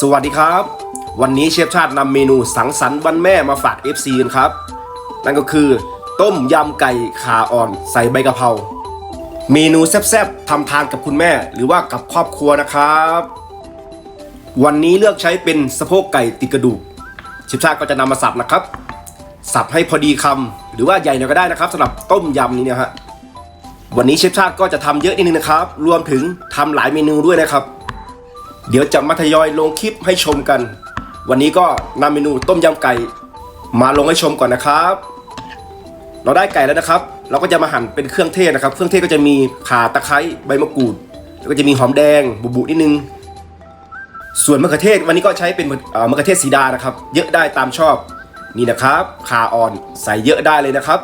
สวัสดีครับ วันนี้เชฟชาตินำเมนูสังสรรค์วันแม่มาฝาก FC กันครับ นั่นก็คือ ต้มยำไก่ขาอ่อนใส่ใบกะเพราเมนูแซ่บๆทำทานกับคุณแม่หรือว่ากับครอบครัวนะครับ วันนี้เลือกใช้เป็นสะโพกไก่ติดกระดูกเชฟชาติก็จะนำมาสับนะครับ สับให้พอดีคำหรือว่าใหญ่หน่อยก็ได้นะครับสำหรับต้มยำนี้นะฮะวันนี้เชฟชาติก็จะทำเยอะนิดนึงนะครับ รวมถึงทำหลายเมนูด้วยนะครับ เดี๋ยวจะมาทยอยลงคลิปให้ชมกัน วันนี้ก็นำเมนูต้มยำไก่ มาลงให้ชมก่อนนะครับ เราได้ไก่แล้วนะครับ เราก็จะมาหั่นเป็นเครื่องเทศนะครับ เครื่องเทศก็จะมีข่าตะไคร้ใบมะกรูด แล้วก็จะมีหอมแดงบุบุนิดนึง ส่วนมะเขือเทศวันนี้ก็ใช้เป็นมะเขือเทศสีดานะครับ เยอะได้ตามชอบนี่นะครับข่าอ่อนใส่เยอะได้เลยนะครับ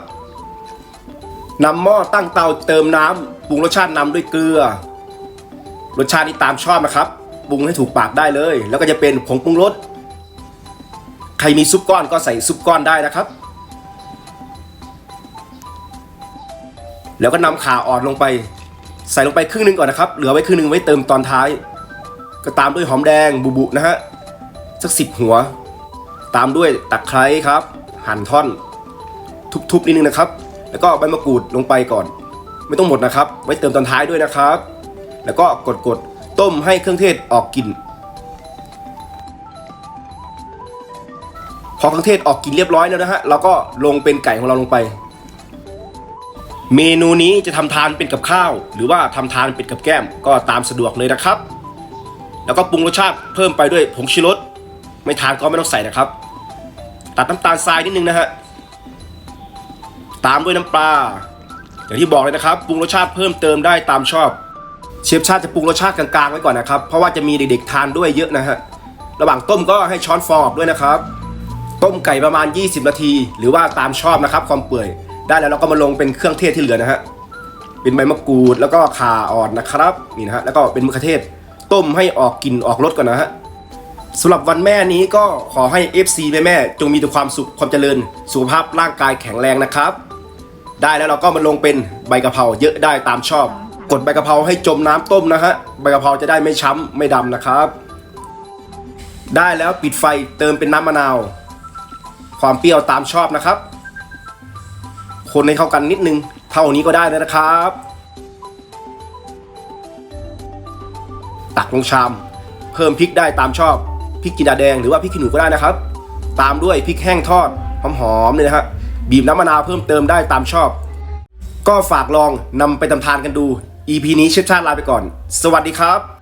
นำหม้อตั้งเตาเติมน้ำปรุงรสชาตินำด้วยเกลือ รสชาตินี้ตามชอบนะครับ ปรุงให้ถูกปากได้เลย แล้วก็จะเป็นผงปรุงรสใครมีซุปก้อนก็ใส่ซุปก้อนได้นะครับ แล้วก็นำข่าอ่อนลงไป ใส่ลงไปครึ่งหนึงก่อนนะครับ เหลือไว้ครึ่งหนึงไว้เติมตอนท้าย ก็ตามด้วยหอมแดงบุบุนะฮะสักสิบหัว ตามด้วยตะไคร้ครับ หั่นท่อน ทุบๆนิดนึงนะครับ แล้วก็ใบมะกรูดลงไปก่อน ไม่ต้องหมดนะครับ ไว้เติมตอนท้ายด้วยนะครับ แล้วก็กดๆ ต้มให้เครื่องเทศออกกลิ่นพอเครื่องเทศออกกลิ่นเรียบร้อยแล้วนะฮะเราก็ลงเป็นไก่ของเราลงไป เมนูนี้จะทำทานเป็นกับข้าว หรือว่าทำทานเป็นกับแก้มก็ตามสะดวกเลยนะครับ แล้วก็ปรุงรสชาติเพิ่มไปด้วยผงชูรสไม่ทานก็ไม่ต้องใส่นะครับ ตัดน้ำตาลทรายนิดนึงนะฮะตามด้วยน้ำปลาอย่างที่บอกเลยนะครับปรุงรสชาติเพิ่มเติมได้ตามชอบ ชฟชาติจะปรุงรสชาติกลางๆไว้ก่อนนะครับ เพราะว่าจะมีเด็กๆทานด้วยเยอะนะฮะ ระหว่างต้มก็ให้ช้อนฟองออกด้วยนะครับ ต้มไก่ประมาณ 20 นาที หรือว่าตามชอบนะครับ ความเปื่อย ได้แล้วเราก็มาลงเป็นเครื่องเทศที่เหลือนะฮะ เป็นใบมะกรูดแล้วก็ข่าอ่อนนะครับ นี่นะฮะ แล้วก็เป็นมะเขือเทศ ต้มให้ออกกลิ่นออกรสก่อนนะฮะสำหรับวันแม่นี้ก็ขอให้ FC แม่แม่ๆจงมีแต่ความสุขความเจริญ สุขภาพร่างกายแข็งแรงนะครับ ได้แล้วเราก็มาลงเป็นใบกะเพราเยอะได้ตามชอบ กดใบกะเพราให้จมน้ำต้มนะฮะใบกะเพราจะได้ไม่ช้ำไม่ดำนะครับ ได้แล้วปิดไฟเติมเป็นน้ำมะนาว ความเปรี้ยวตามชอบนะครับ คนให้เข้ากันนิดนึง เท่านี้ก็ได้แล้วนะครับ ตักลงชาม เพิ่มพริกได้ตามชอบพริกจินดาแดงหรือว่าพริกขี้หนูก็ได้นะครับ ตามด้วยพริกแห้งทอดหอมๆเลยนะฮะบีบน้ำมะนาวเพิ่มเติมได้ตามชอบ ก็ฝากลองนำไปทำทานกันดู EP นี้เชฟชาติลาไปก่อน สวัสดีครับ